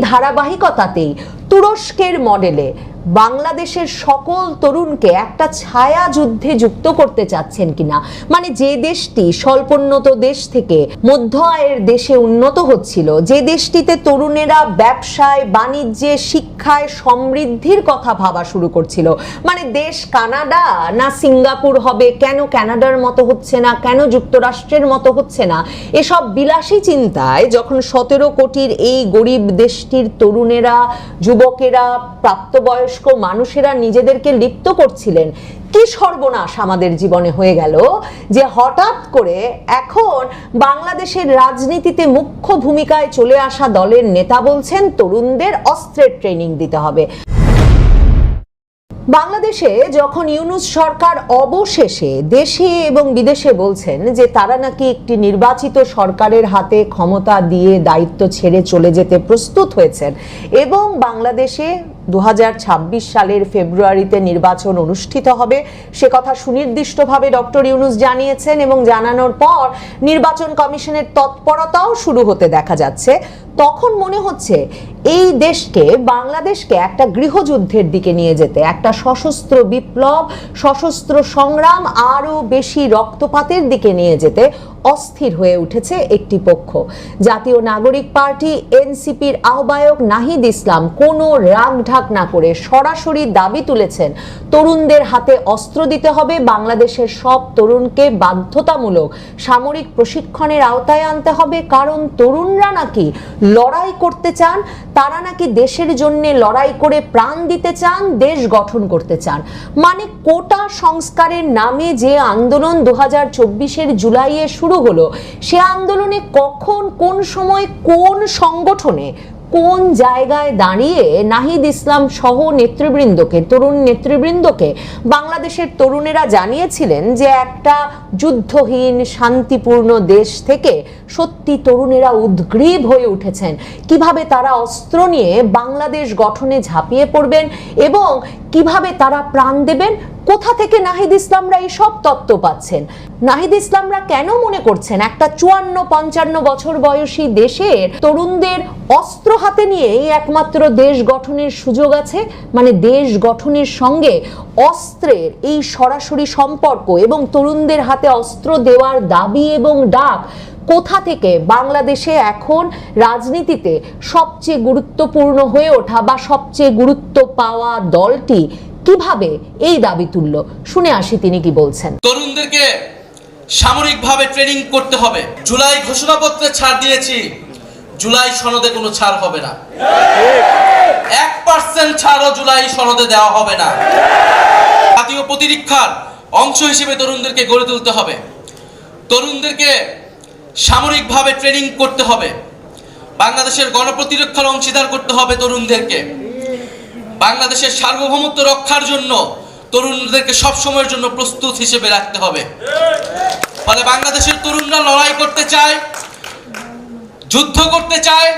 ধারাবাহিকতাতেই তুরস্কের মডেলে বাংলাদেশের সকল তরুণকে একটা ছায়া যুদ্ধে যুক্ত করতে চাচ্ছেন কিনা? মানে যে দেশটি স্বল্পোন্নত দেশ থেকে মধ্য আয়ের দেশে উন্নত হচ্ছিল, যে দেশটিতে তরুণেরা ব্যবসায়, বাণিজ্যে, শিক্ষায় সমৃদ্ধির কথা ভাবা শুরু করছিল। মানে দেশ কানাডা না সিঙ্গাপুর হবে? কেন কানাডার মতো হচ্ছে না? কেন যুক্তরাষ্ট্রের মতো হচ্ছে না? এসব বিলাসী চিন্তায় যখন সতেরো কোটির এই গরিব দেশটির তরুণেরা, যুবকেরা প্রাপ্তবয়স্ক মানুষেরা নিজেদেরকে লিপ্ত করছিলেন। কি সর্বনাশ আমাদের জীবনে হয়ে গেল যে হঠাৎ করে এখন বাংলাদেশের রাজনীতিতে মুখ্য ভূমিকায় চলে আসা দলের নেতা বলছেন, তরুণদের অস্ত্রের ট্রেনিং দিতে হবে। বাংলাদেশে যখন ইউনুস সরকার অবশেষে দেশে এবং বিদেশে বলছেন যে তারা নাকি একটি নির্বাচিত সরকারের হাতে ক্ষমতা দিয়ে দায়িত্ব ছেড়ে চলে যেতে প্রস্তুত হয়েছেন এবং বাংলাদেশে দু সালের ফেব্রুয়ারিতে নির্বাচন অনুষ্ঠিত হবে। সে কথা সুনির্দিষ্টভাবে ডক্টর ইউনুস জানিয়েছেন এবং জানানোর পর নির্বাচন কমিশনের তৎপরতাও শুরু হতে দেখা যাচ্ছে। তখন মনে হচ্ছে এই দেশকে, বাংলাদেশকে একটা গৃহযুদ্ধের দিকে নিয়ে যেতে, একটা সশস্ত্র বিপ্লব, সশস্ত্র সংগ্রাম, আরও বেশি রক্তপাতের দিকে নিয়ে যেতে অস্থির হয়ে উঠেছে একটি পক্ষ। জাতীয় নাগরিক পার্টি এনসিপির আহ্বায়ক নাহিদ ইসলাম কোনো রাগ ঢাক না করে সরাসরি দাবি তুলেছেন, তরুণদের হাতে অস্ত্র দিতে হবে, বাংলাদেশের সব তরুণকে বাধ্যতামূলক সামরিক প্রশিক্ষণের আওতায় আনতে হবে। কারণ তরুণরা নাকি লড়াই করতে চান, তারা নাকি দেশের জন্য লড়াই করে প্রাণ দিতে চান, দেশ গঠন করতে চান। মানে কোটা সংস্কারের নামে যে আন্দোলন দু হাজার চব্বিশের জুলাইয়ে শুরু হলো। সে আন্দোলনে কখন, কোন সময়, কোন সংগঠনে, কোন জায়গায় দাঁড়িয়ে নাহিদ ইসলাম সহ নেতৃবৃন্দকে, তরুণ নেতৃবৃন্দকে বাংলাদেশের তরুণেরা জানিয়েছিলেন যে একটা যুদ্ধহীন, শান্তিপূর্ণ দেশ থেকে সত্যি তরুণেরা উদ্গ্রীব হয়ে উঠেছেন। কীভাবে তারা অস্ত্র নিয়ে বাংলাদেশ গঠনে ঝাঁপিয়ে পড়বেন এবং কীভাবে তারা প্রাণ দেবেন কোথা থেকে নাহিদ ইসলামরা এই সব তত্ত্ব পাচ্ছেন? নাহিদ ইসলামরা কেন মনে করছেন একটা চুয়ান্ন, পঞ্চান্ন বছর বয়সী দেশের তরুণদের অস্ত্র হাতে নিয়েই একমাত্র দেশ গঠনের সুযোগ আছে? মানে দেশ গঠনের সঙ্গে অস্ত্রের এই সরাসরি সম্পর্ক এবং তরুণদের হাতে অস্ত্র দেওয়ার দাবি এবং ডাক কোথা থেকে বাংলাদেশে এখন রাজনীতিতে সবচেয়ে গুরুত্বপূর্ণ হয়ে ওঠা বা সবচেয়ে গুরুত্ব পাওয়া দলটি কীভাবে এই দাবি তুলল? শুনে আসি তিনি কি বলছেন। তরুণদেরকে সামরিকভাবে ট্রেনিং করতে হবে। জুলাই ঘোষণাপত্রে ছাড় দিয়েছি। জুলাই সনদে কোনো ছাড় হবে না। এক পার্সেন্ট ছাড়ও জুলাই সনদে দেওয়া হবে না। জাতীয় প্রতিরক্ষার অংশ হিসেবে তরুণদেরকে গড়ে তুলতে হবে। তরুণদেরকে সামরিকভাবে ট্রেনিং করতে হবে। বাংলাদেশের গণপ্রতিরক্ষার অংশীদার করতে হবে তরুণদেরকে। বাংলাদেশের সার্বভৌমত্ব রক্ষার জন্য তরুণদেরকে সব সময়ের জন্য প্রস্তুত হিসেবে রাখতে হবে। ফলে বাংলাদেশের তরুণরা লড়াই করতে চায়, যুদ্ধ করতে চায়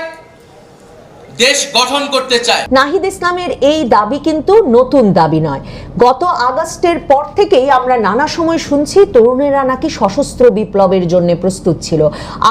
দেশ গঠন করতে চায়। নাহিদ ইসলামের এই দাবি কিন্তু নতুন দাবি নয়। গত আগস্টের পর থেকেই আমরা নানা সময় শুনছি, তরুণেরা নাকি সশস্ত্র বিপ্লবের জন্য প্রস্তুত ছিল।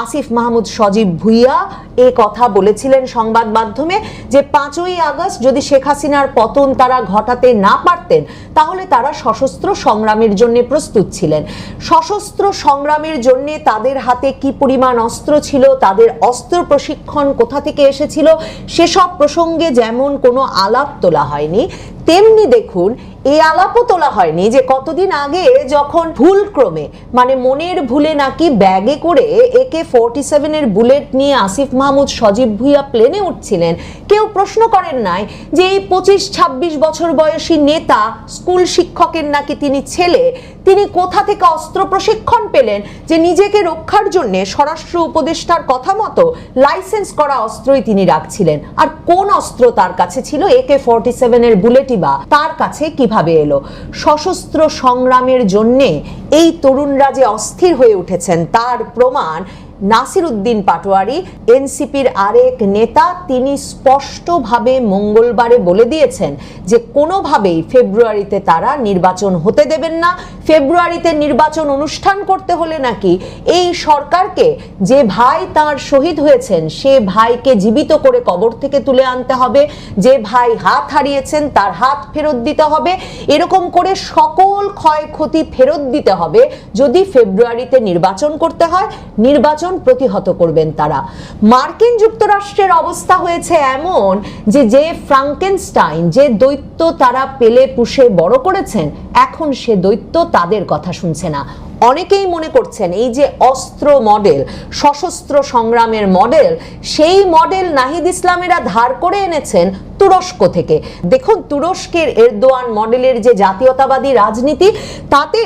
আসিফ মাহমুদ সজীব ভুইয়া এ কথা বলেছিলেন সংবাদ মাধ্যমে যে, পাঁচই আগস্ট যদি শেখ হাসিনার পতন তারা ঘটাতে না পারতেন, তাহলে তারা সশস্ত্র সংগ্রামের জন্য প্রস্তুত ছিলেন। সশস্ত্র সংগ্রামের জন্য তাদের হাতে কি পরিমাণ অস্ত্র ছিল, তাদের অস্ত্র প্রশিক্ষণ কোথা থেকে এসেছিল সেসব প্রসঙ্গে যেমন কোনো আলাপ তোলা হয়নি তেমনি দেখুন এই আলাপও তোলা হয়নি যে কতদিন আগে যখন ভুল ক্রমে মানে মনের ভুলে নাকি ব্যাগে করে একে ফোরটি সেভেনের বুলেট নিয়ে আসিফ মাহমুদ সজীব ভুইয়া প্লেনে উঠছিলেন, কেউ প্রশ্ন করেন নাই যে এই পঁচিশ ছাব্বিশ বছর বয়সী নেতা, স্কুল শিক্ষকের নাকি তিনি ছেলে? তিনি কোথা থেকে অস্ত্র প্রশিক্ষণ পেলেন? যে নিজেকে রক্ষার জন্য স্বরাষ্ট্র উপদেষ্টার কথা মতো লাইসেন্স করা অস্ত্রই তিনি রাখছিলেন। আর কোন অস্ত্র তার কাছে ছিল? একে ফোরটি সেভেনের বুলেটই বা তার কাছে কীভাবে এলো। সশস্ত্র সংগ্রামের জন্যে এই তরুণরা যে অস্থির হয়ে উঠেছেন তার প্রমাণ নাসির উদ্দিন পাটোয়ারি, এনসিপির আরেক নেতা, তিনি স্পষ্টভাবে মঙ্গলবারে বলে দিয়েছেন যে কোনোভাবেই ফেব্রুয়ারিতে তারা নির্বাচন হতে দেবেন না। ফেব্রুয়ারিতে নির্বাচন অনুষ্ঠান করতে হলে নাকি এই সরকারকে যে ভাই তার শহীদ হয়েছেন, সে ভাইকে জীবিত করে কবর থেকে তুলে আনতে হবে। যে ভাই হাত হারিয়েছেন, তার হাত ফেরত দিতে হবে। এরকম করে সকল ক্ষয়ক্ষতি ফেরত দিতে হবে। যদি ফেব্রুয়ারিতে নির্বাচন করতে হয়, নির্বাচন প্রতিহত করবেন তারা। মার্কিন যুক্তরাষ্ট্রের অবস্থা হয়েছে এমন যে যে ফ্রাঙ্কেনস্টাইন, যে দৈত্য তারা পেলে পুষে বড় করেছেন, এখন সে দৈত্য তাদের কথা শুনছে না। অনেকেই মনে করছেন এই যে অস্ত্র মডেল, সশস্ত্র সংগ্রামের মডেল, সেই মডেল নাহিদ ইসলামেরা ধার করে এনেছেন তুরস্ক থেকে। দেখুন, তুরস্কের এরদোয়ান মডেলের যে জাতীয়তাবাদী রাজনীতি, তাতে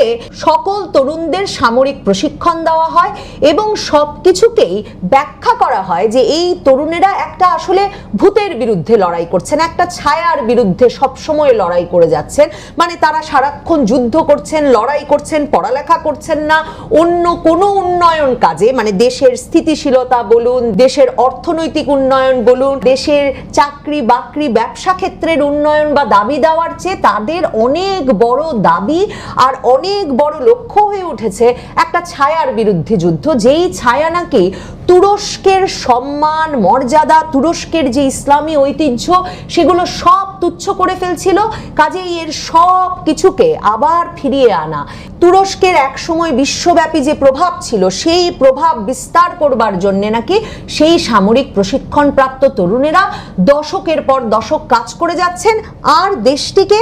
সকল তরুণদের সামরিক প্রশিক্ষণ দেওয়া হয় এবং সব কিছুকেই ব্যাখ্যা করা হয় যে এই তরুণেরা একটা আসলে ভূতের বিরুদ্ধে লড়াই করছেন, একটা ছায়ার বিরুদ্ধে সবসময় লড়াই করে যাচ্ছেন। মানে তারা সারাক্ষণ যুদ্ধ করছেন, লড়াই করছেন, পড়ালেখা করছেন না। অন্য কোনো উন্নয়ন কাজে মানে দেশের স্থিতিশীলতা বলুন, দেশের অর্থনৈতিক উন্নয়ন বলুন, দেশের চাকরি বাকরি ব্যবসা ক্ষেত্রের উন্নয়ন বা দাবি দেওয়ার চেয়ে তাদের অনেক বড় দাবি আর অনেক বড় লক্ষ্য হয়ে উঠেছে একটা ছায়ার বিরুদ্ধে যুদ্ধ। যেই ছায়া নাকি তুরস্কের সম্মান, মর্যাদা, তুরস্কের যে ইসলামী ঐতিহ্য, সেগুলো সব তুচ্ছ করে ফেলছিল। কাজেই এর সব কিছুকে আবার ফিরিয়ে আনা। তুরস্কের একসময় বিশ্বব্যাপী যে প্রভাব ছিল, সেই প্রভাব বিস্তার করবার জন্য নাকি সেই সামরিক প্রশিক্ষণপ্রাপ্ত তরুণেরা দশকের পর দশক কাজ করে যাচ্ছেন। আর দেশটিকে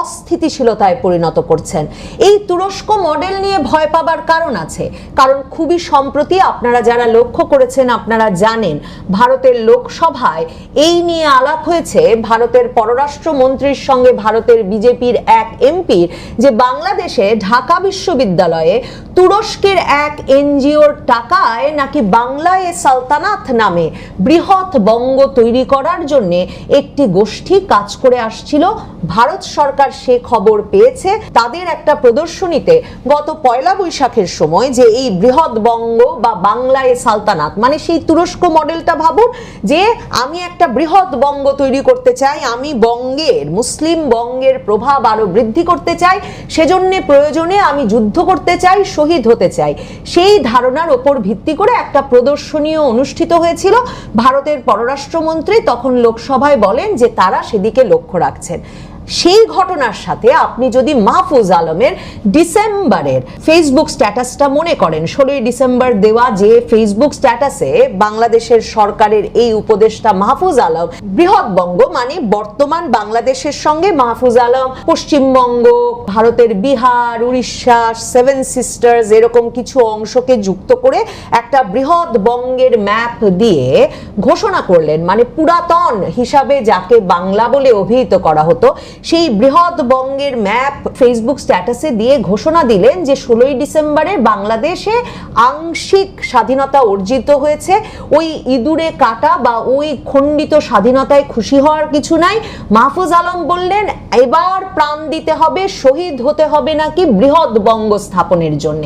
অস্থিতিশীলতায় পরিণত করছেন। এই তুরস্ক মডেল নিয়ে ভয় পাবার কারণ আছে। কারণ খুবই সম্প্রতি আপনারা যারা লক্ষ্য করেছেন, আপনারা জানেন, ভারতের লোকসভায় এই নিয়ে আলাপ হয়েছে ভারতের পররাষ্ট্রমন্ত্রীর সঙ্গে ভারতের বিজেপির এক এমপির যে বাংলাদেশে ঢাকা বিশ্ববিদ্যালয়ে তুরস্কের এক এনজিওর টাকায় নাকি বাংলায় সালতানাত নামে বৃহৎ বঙ্গ তৈরি করার জন্য একটি গোষ্ঠী কাজ করে আসছিল ভারত সরকার সে খবর পেয়েছে। তাদের একটা প্রদর্শনীতে গত পয়লা বৈশাখের সময় যে এই বৃহৎ বঙ্গ বা বাংলায় সালতানাত মানে সেই তুরস্ক মডেলটা ভাবুন, যে আমি একটা বৃহৎ বঙ্গ তৈরি করতে চাই, আমি বঙ্গের, মুসলিম বঙ্গের প্রভাব আরও বৃদ্ধি করতে চাই, সেজন্য প্রয়োজনে আমি যুদ্ধ করতে চাই, শহীদ হতে চাই। সেই ধারণার ওপর ভিত্তি করে একটা প্রদর্শনীও অনুষ্ঠিত হয়েছিল। ভারতের পররাষ্ট্রমন্ত্রী তখন লোকসভায় বলেন যে তারা সেদিকে লক্ষ্য রাখছেন। সেই ঘটনার সাথে আপনি যদি মাহফুজ আলমের ডিসেম্বরের ফেসবুক স্ট্যাটাসটা মনে করেন, ষোলোই ডিসেম্বর দেওয়া যে ফেসবুক স্ট্যাটাসে বাংলাদেশের সরকারের এই উপদেষ্টা মাহফুজ আলম, বৃহৎবঙ্গ মানে বর্তমান বাংলাদেশের সঙ্গে মাহফুজ আলম, পশ্চিমবঙ্গ, ভারতের বিহার, উড়িষ্যা সেভেন সিস্টার্স এরকম কিছু অংশকে যুক্ত করে একটা বৃহৎ বঙ্গের ম্যাপ দিয়ে ঘোষণা করলেন। মানে পুরাতন হিসাবে যাকে বাংলা বলে অভিহিত করা হতো সেই বৃহৎ বঙ্গের ম্যাপ ফেসবুক স্ট্যাটাসে দিয়ে ঘোষণা দিলেন যে ষোলোই ডিসেম্বরে বাংলাদেশে আংশিক স্বাধীনতা অর্জিত হয়েছে। ওই ইঁদুরে কাটা বা ওই খণ্ডিত স্বাধীনতায় খুশি হওয়ার কিছু নাই। মাহফুজ আলম বললেন, এবার প্রাণ দিতে হবে, শহীদ হতে হবে নাকি বৃহৎ বঙ্গ স্থাপনের জন্য?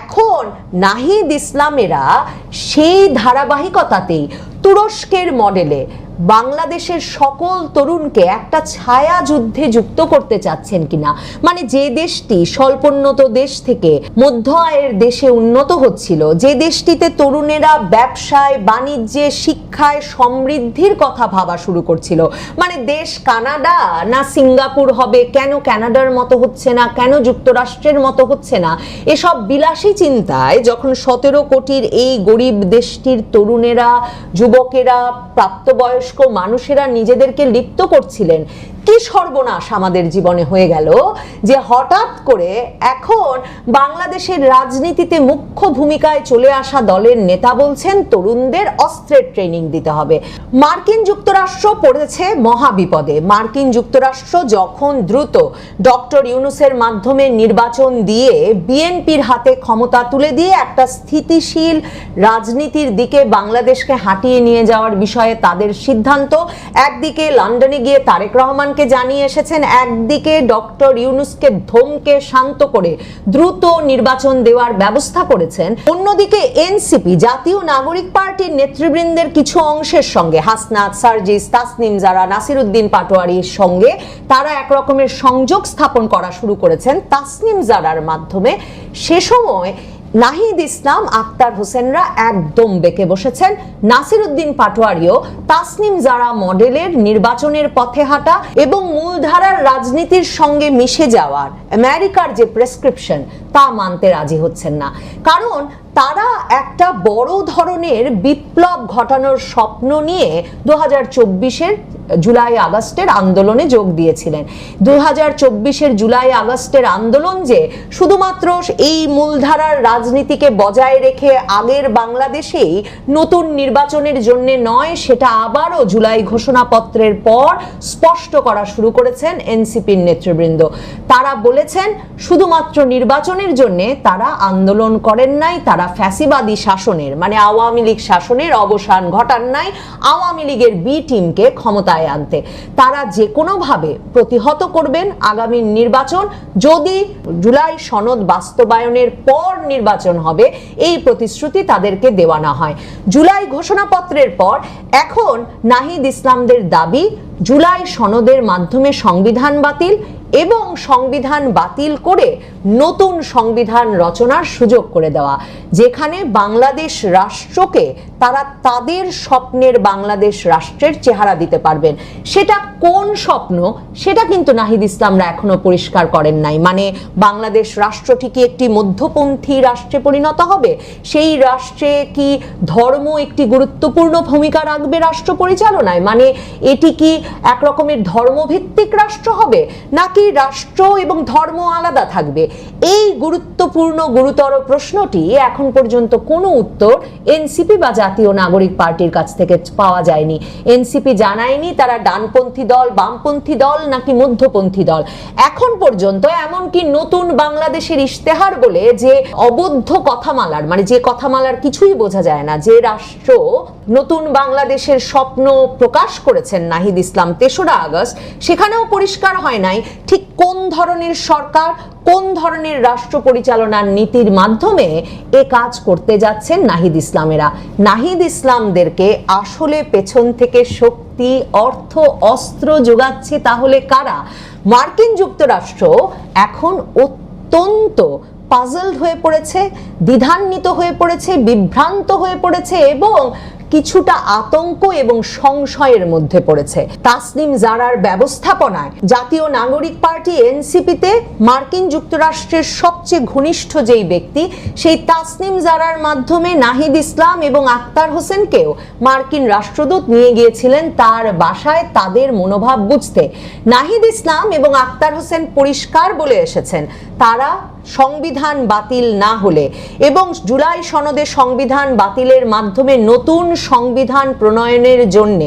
এখন নাহিদ ইসলামেরা সেই ধারাবাহিকতাতেই তুরস্কের মডেলে বাংলাদেশের সকল তরুণকে একটা ছায়া যুদ্ধে যুক্ত করতে চাচ্ছেন কিনা? মানে যে দেশটি স্বল্পোন্নত দেশ থেকে মধ্য আয়ের দেশে উন্নত হচ্ছিল, যে দেশটিতে তরুণেরা ব্যবসায়, বাণিজ্যে, শিক্ষায় সমৃদ্ধির কথা ভাবা শুরু করছিল। মানে দেশ কানাডা না সিঙ্গাপুর হবে? কেন কানাডার মতো হচ্ছে না? কেন যুক্তরাষ্ট্রের মতো হচ্ছে না? এসব বিলাসী চিন্তায় যখন সতেরো কোটির এই গরিব দেশটির তরুণেরা, যুবকেরা প্রাপ্তবয়স্ক মানুষেরা নিজেদেরকে লিপ্ত করছিলেন। কি সর্বনাশ আমাদের জীবনে হয়ে গেল যে হঠাৎ করে এখন বাংলাদেশের রাজনীতিতে মুখ্য ভূমিকায় চলে আসা দলের নেতা বলছেন, তরুণদের অস্ত্রের ট্রেনিং দিতে হবে। মার্কিন যুক্তরাষ্ট্র পড়েছে মহাবিপদে। মার্কিন যুক্তরাষ্ট্র যখন দ্রুত ডক্টর ইউনুসের মাধ্যমে নির্বাচন দিয়ে বিএনপির হাতে ক্ষমতা তুলে দিয়ে একটা স্থিতিশীল রাজনীতির দিকে বাংলাদেশকে হাঁটিয়ে নিয়ে যাওয়ার বিষয়ে তাদের সিদ্ধান্ত, একদিকে লন্ডনে গিয়ে তারেক রহমানকে জানিয়ে এসেছেন, একদিকে ডক্টর ইউনুসকে ধমকে শান্ত করে দ্রুত নির্বাচন দেওয়ার ব্যবস্থা করেছেন, অন্যদিকে এনসিপি, জাতীয় নাগরিক পার্টির নেতৃবৃন্দের কিছু অংশের সঙ্গে, হাসনাত, সার্জিস, তাসনিম যারা, নাসিরুদ্দিন পাটোয়ারির সঙ্গে তারা এক রকমের সংযোগ স্থাপন করা শুরু করেছেন। তাসনিম জারার মাধ্যমে সে সময় নাহিদ ইসলাম আক্তার হোসেনরা একদম বেঁকে বসেছেন। নাসির উদ্দিন পাটোয়ারিও তাসনিম জারা মডেলের নির্বাচনের পথে হাঁটা এবং মূলধারার রাজনীতির সঙ্গে মিশে যাওয়ার। আমেরিকার যে প্রেসক্রিপশন তা মানতে রাজি হচ্ছেন না। কারণ তারা একটা বড় ধরনের বিপ্লব ঘটানোর স্বপ্ন নিয়ে দু হাজার জুলাই আগস্টের আন্দোলনে যোগ দিয়েছিলেন। দু হাজার জুলাই আগস্টের আন্দোলন যে শুধুমাত্র এই মূলধারার রাজনীতিকে বজায় রেখে আগের বাংলাদেশেই নতুন নির্বাচনের জন্য নয়, সেটা আবারও জুলাই ঘোষণাপত্রের পর স্পষ্ট করা শুরু করেছেন এনসিপির নেতৃবৃন্দ। তারা বলেছেন, শুধুমাত্র নির্বাচনের জন্য তারা আন্দোলন করেন নাই, তারা ফ্যাসিবাদী শাসনের মানে আওয়ামী লীগ শাসনের অবসান ঘটান নাই, আওয়ামী লীগের বি টিমকে ক্ষমতায় আনতে। তারা যে কোনোভাবে প্রতিহত করবেন আগামী নির্বাচন, যদি জুলাই সনদ বাস্তবায়নের পর নির্বাচন হবে, এই প্রতিশ্রুতি তাদেরকে দেওয়া না হয়। জুলাই ঘোষণাপত্রের পর এখন নাহিদ ইসলামদের দাবি, জুলাই সনদের মাধ্যমে সংবিধান বাতিল এবং সংবিধান বাতিল করে নতুন সংবিধান রচনার সুযোগ করে দেওয়া, যেখানে বাংলাদেশ রাষ্ট্রকে তারা তাদের স্বপ্নের বাংলাদেশ রাষ্ট্রের চেহারা দিতে পারবেন। সেটা কোন স্বপ্ন? সেটা কিন্তু নাহিদ ইসলামরা এখনও পরিষ্কার করেন নাই। মানে বাংলাদেশ রাষ্ট্রটি কি একটি মধ্যপন্থী রাষ্ট্রে পরিণত হবে? সেই রাষ্ট্রে কি ধর্ম একটি গুরুত্বপূর্ণ ভূমিকা রাখবে রাষ্ট্র পরিচালনায়? মানে এটি কি এক রকমের ধর্মভিত্তিক রাষ্ট্র হবে? নাকি রাষ্ট্র এবং ধর্ম আলাদা থাকবে। এই গুরুত্বপূর্ণ, গুরুতর প্রশ্নটি এখন পর্যন্ত কোনো উত্তর এনসিপি বা জাতীয় নাগরিক পার্টির কাছ থেকে পাওয়া যায়নি। এনসিপি জানায়নি তারা ডানপন্থী দল, বামপন্থী দল নাকি মধ্যপন্থী দল। এখন পর্যন্ত এমনকি নতুন বাংলাদেশের ইশতেহার বলে যে অবদ্ধ কথামালার মানে যে কথামালার কিছুই বোঝা যায় না, যে রাষ্ট্র নতুন বাংলাদেশের স্বপ্ন প্রকাশ করেছেন নাহিদ ইসলাম। তেসরা আগস্ট, সেখানেও পরিষ্কার হয় নাই ঠিক কোন ধরনের সরকার, কোন ধরনের রাষ্ট্র পরিচালনার নীতির মাধ্যমে এ কাজ করতে যাচ্ছেন নাহিদ ইসলামেরা। নাহিদ ইসলামদেরকে আসলে পেছন থেকে শক্তি, অর্থ, অস্ত্র যোগাচ্ছে তাহলে কারা? মার্কিন যুক্তরাষ্ট্র এখন অত্যন্ত পাজলড হয়ে পড়েছে, দ্বিধান্বিত হয়ে পড়েছে, বিভ্রান্ত হয়ে পড়েছে এবং কিছুটা আতঙ্ক এবং সংশয়ের মধ্যে পড়েছে। তাসনিম জারার ব্যবস্থাপনায় জাতীয় নাগরিক পার্টি এনসিপিতে মার্কিন যুক্তরাষ্ট্রের সবচেয়ে ঘনিষ্ঠ যেই ব্যক্তি, সেই তাসনিম জারার মাধ্যমে নাহিদ ইসলাম এবং আক্তার হোসেনকেও মার্কিন রাষ্ট্রদূত নিয়ে গিয়েছিলেন তার বাসায় তাদের মনোভাব বুঝতে। নাহিদ ইসলাম এবং আক্তার হোসেন পরিষ্কার বলে এসেছেন। তারা সংবিধান বাতিল না হলে এবং জুলাই সনদে সংবিধান বাতিলের মাধ্যমে নতুন সংবিধান প্রণয়নের জন্য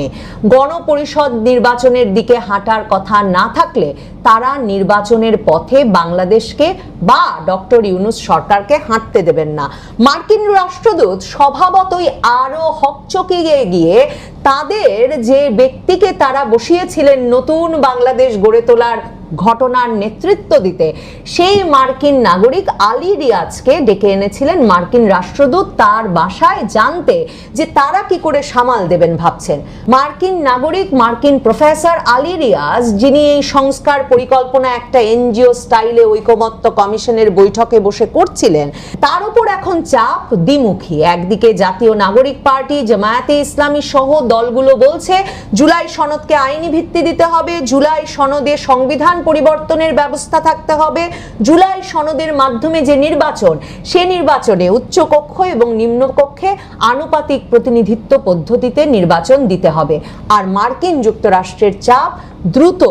গণপরিষদ নির্বাচনের দিকে হাঁটার কথা না থাকলে তারা নির্বাচনের পথে বাংলাদেশকে বা ডক্টর ইউনুস সরকারকে হাঁটতে দেবেন না। মার্কিন রাষ্ট্রদূত স্বভাবতই আরও হকচকিয়ে গিয়ে তাদের যে ব্যক্তিকে তারা বসিয়েছিলেন নতুন বাংলাদেশ গড়ে তোলার ঘটনার নেতৃত্ব দিতে, সেই মার্কিন নাগরিক আলী রিয়াজকে ডেকে এনেছিলেন মার্কিন রাষ্ট্রদূত তার বাসায় জানতে যে তারা কি করে সামাল দেবেন ভাবছেন। মার্কিন নাগরিক, মার্কিন প্রফেসর আলী রিয়াজ, যিনি এই সংস্কার পরিকল্পনা একটা এনজিও স্টাইলে ঐকমত্য কমিশনের বৈঠকে বসে করছিলেন। তার উপর এখন চাপ দ্বিমুখী। একদিকে জাতীয় নাগরিক পার্টি জামায়াতে ইসলামী সহ দলগুলো বলছে, জুলাই সনদকে আইনি ভিত্তি দিতে হবে, জুলাই সনদে সংবিধান পরিবর্তনের ব্যবস্থা থাকতে হবে, জুলাই সনদের মাধ্যমে যে নির্বাচন, সে নির্বাচনে উচ্চকক্ষ এবং নিম্নকক্ষে আনুপাতিক প্রতিনিধিত্ব পদ্ধতিতে নির্বাচন দিতে হবে। আর মার্কিন যুক্তরাষ্ট্রের চাপ দ্রুত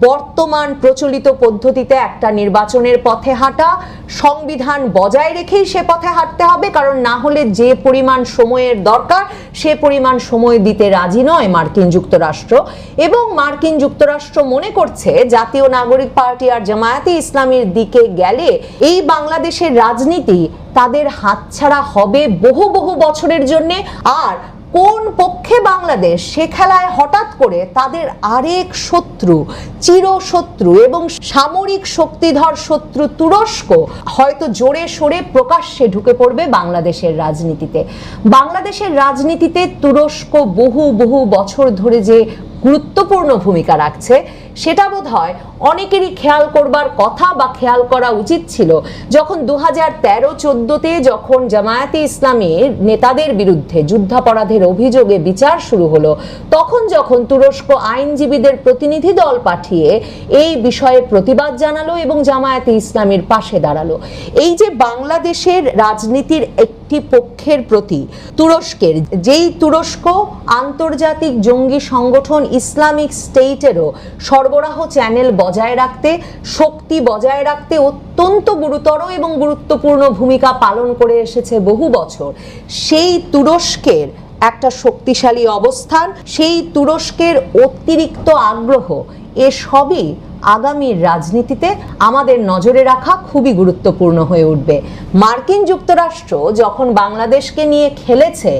বর্তমান প্রচলিত পদ্ধতিতে একটা নির্বাচনের পথে হাঁটা, সংবিধান বজায় রেখেই সে পথে হাঁটতে হবে, কারণ না হলে যে পরিমাণ সময়ের দরকার, সে পরিমাণ সময় দিতে রাজি নয় মার্কিন যুক্তরাষ্ট্র। এবং মার্কিন যুক্তরাষ্ট্র মনে করছে, জাতীয় নাগরিক পার্টি আর জামায়াতে ইসলামীর দিকে গেলে এই বাংলাদেশের রাজনীতি তাদের হাতছাড়া হবে বহু বহু বছরের জন্যে, আর কোন পক্ষে বাংলাদেশ সে খেলায় হঠাৎ করে তাদের আরেক শত্রু, চিরশত্রু এবং সামরিক শক্তিধর শত্রু তুরস্ক হয়তো জোরে সোরে প্রকাশ্যে ঢুকে পড়বে বাংলাদেশের রাজনীতিতে। বাংলাদেশের রাজনীতিতে তুরস্ক বহু বহু বছর ধরে যে গুরুত্বপূর্ণ ভূমিকা রাখছে, সেটা বোধ হয় অনেকেরই খেয়াল করবার কথা বা খেয়াল করা উচিত ছিল যখন দু হাজার তেরো চোদ্দোতে যখন জামায়াতে ইসলামীর নেতাদের বিরুদ্ধে যুদ্ধাপরাধের অভিযোগে বিচার শুরু হলো, তখন যখন তুরস্ক আইনজীবীদের প্রতিনিধি দল পাঠিয়ে এই বিষয়ে প্রতিবাদ জানালো এবং জামায়াতে ইসলামীর পাশে দাঁড়াল। এই যে বাংলাদেশের রাজনীতির একটি পক্ষের প্রতি তুরস্কের, যেই তুরস্ক আন্তর্জাতিক জঙ্গি সংগঠন ইসলামিক স্টেটেরও সরবরাহ চ্যানেল বজায় রাখতে, শক্তি বজায় রাখতে অত্যন্ত গুরুতর এবং গুরুত্বপূর্ণ ভূমিকা পালন করে এসেছে বহু বছর। সেই তুরস্কের একটা শক্তিশালী অবস্থান, সেই তুরস্কের অতিরিক্ত আগ্রহ এসবই আগামীর রাজনীতিতে আমাদের নজরে রাখা খুবই গুরুত্বপূর্ণ হয়ে উঠবে। মার্কিন যুক্তরাষ্ট্র যখন বাংলাদেশকে নিয়ে খেলেছে,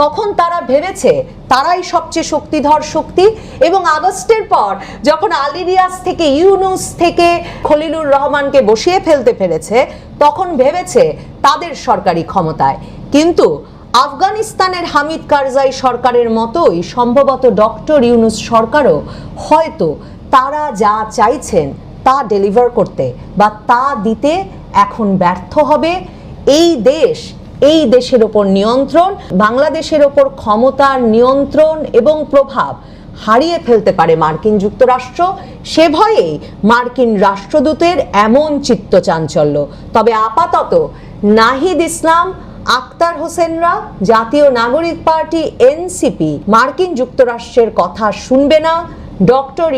তখন তারা ভেবেছে তারাই সবচেয়ে শক্তিধর শক্তি এবং আগস্টের পর যখন আলিরিয়াস থেকে ইউনুস থেকে খলিলুর রহমানকে বসিয়ে ফেলতে পেরেছে, তখন ভেবেছে তাদের সরকারি ক্ষমতায়। কিন্তু আফগানিস্তানের হামিদ কারজাই সরকারের মতোই সম্ভবত ডক্টর ইউনুস সরকারও হয়তো তারা যা চাইছেন তা ডেলিভার করতে বা তা দিতে এখন ব্যর্থ হবে। এই দেশ, এই দেশের ওপর নিয়ন্ত্রণ, বাংলাদেশের ওপর ক্ষমতার নিয়ন্ত্রণ এবং প্রভাব হারিয়ে ফেলতে পারে মার্কিন যুক্তরাষ্ট্র। সে ভয়েই মার্কিন রাষ্ট্রদূতের এমন চিত্ত চাঞ্চল্য তবে আপাতত নাহিদ ইসলাম আক্তার হোসেনরা জাতীয় নাগরিক পার্টি এনসিপি মার্কিন যুক্তরাষ্ট্রের কথা শুনবে না ডক্টর